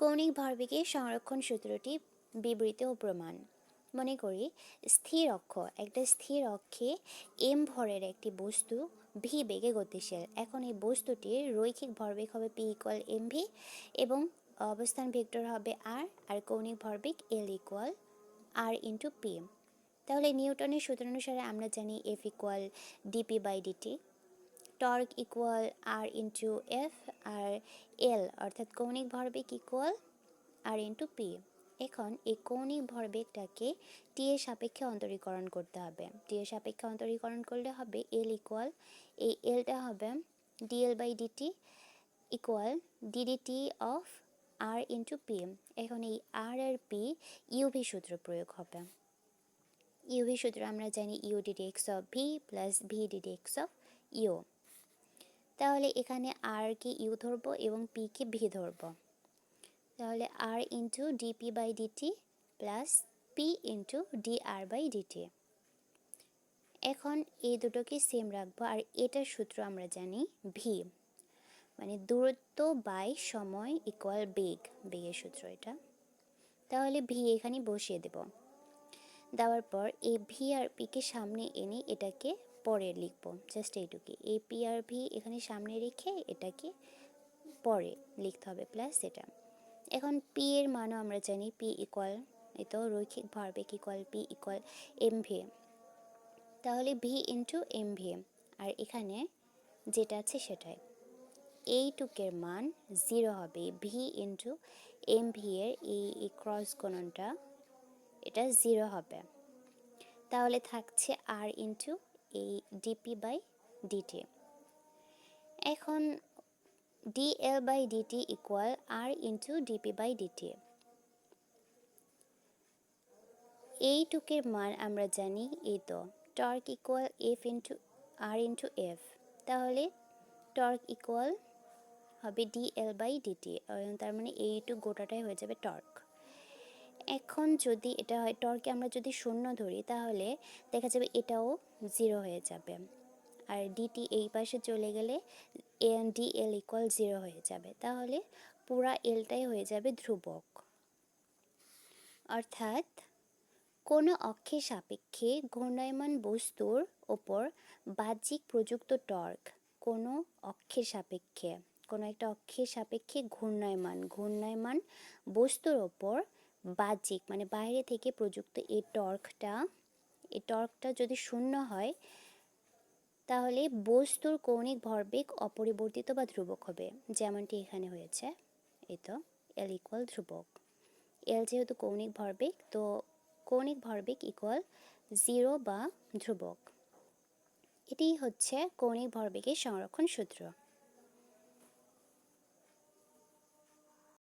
কৌণিক ভরবেগের সংরক্ষণ সূত্রটি বিবৃতি ও প্রমাণ। মনে করি, স্থির অক্ষ, একটা স্থির অক্ষে এম ভরের একটি বস্তু ভি বেগে গতিশীল। এখন এই বস্তুটির রৈখিক ভরবেগ হবে পি ইকুয়াল এম ভি এবং অবস্থান ভেক্টর হবে আর আর কৌণিক ভরবেগ L equal R into P তাহলে নিউটনের সূত্র অনুসারে আমরা জানি F equal DP by DT torque equal R into F R L অর্থাৎ কৌণিক ভরবেগ ইকুয়াল আর ইন্টু পি এখন এই কৌণিক ভরবেগটাকে টি এর সাপেক্ষে অন্তরীকরণ করতে হবে। টি এর সাপেক্ষে অন্তরীকরণ করলে হবে এল ইকুয়াল এই এলটা হবে DL by DT equal DDT of R into P এখন এই আর আর পি ইউভি সূত্র প্রয়োগ হবে। ইউভি সূত্র আমরা জানি U DD X of V plus V DD X of U তাহলে এখানে আর কে ইউ ধরবো এবং পি কে ভি ধরবো। তাহলে R into DP by DT plus P into D R by DT এখন এই দুটোকে সেম রাখব আর এটার সূত্র আমরা জানি ভি মানে দূরত্ব বাই সময় ইকুয়াল বেগ। বেগের সূত্র এটা। তাহলে ভি এখানে বসিয়ে দেব। দেওয়ার পর এই ভি আর পিকে সামনে এনে এটাকে পরে লিখব জাস্ট এইটুকু আর ভি এখানে সামনে রেখে এটাকে পরে লিখতে হবে প্লাস এটা। এখন পি এর মানও আমরা জানি পি ইকুয়াল তো রৈখিক ভরবেগ equal P equal M V তাহলে ভি ইন্টু এম ভি আর এখানে যেটা আছে সেটাই। এইটুকের মান জিরো হবে ভি ইন্টু এম ভি এর এই ক্রস গুণনটা, এটা জিরো হবে। তাহলে থাকছে আর ইন্টু এই ডিপি বাই ডিটি এখন DL by DT equal R into DP by DT এইটুকের মান আমরা জানি এই তো torque equal F into R into F তাহলে টর্ক ইকুয়াল হবে ডিএল বাই ডিটি তার মানে এইটুক গোটাটাই হয়ে যাবে টর্ক এখন যদি এটা হয় টর্কে আমরা যদি শূন্য ধরি, তাহলে দেখা যাবে এটাও জিরো হয়ে যাবে। আর ডিটি এই পাশে চলে গেলে N D L equal zero হয়ে যাবে। তাহলে পুরা এলটাই হয়ে যাবে ধ্রুবক। অর্থাৎ কোনো অক্ষের সাপেক্ষে ঘূর্ণায়মান বস্তুর ওপর বাহ্যিক প্রযুক্ত টর্ক কোনো অক্ষের সাপেক্ষে, কোনো একটা অক্ষের সাপেক্ষে ঘূর্ণায়মান ঘূর্ণায়মান বস্তুর ওপর বাহ্যিক মানে বাইরে থেকে প্রযুক্ত এই টর্কটা এই টর্কটা যদি শূন্য হয়, তাহলে বস্তুর কৌণিক ভরবেগ অপরিবর্তিত বা ধ্রুবক হবে। যেমনটি এখানে হয়েছে, এই তো এল ইকুয়াল ধ্রুবক। এল যেহেতু কৌণিক ভরবেগ, তো কৌণিক ভরবেগ ইকুয়াল জিরো বা ধ্রুবক। এটি হচ্ছে কৌণিক ভরবেগের সংরক্ষণ সূত্র।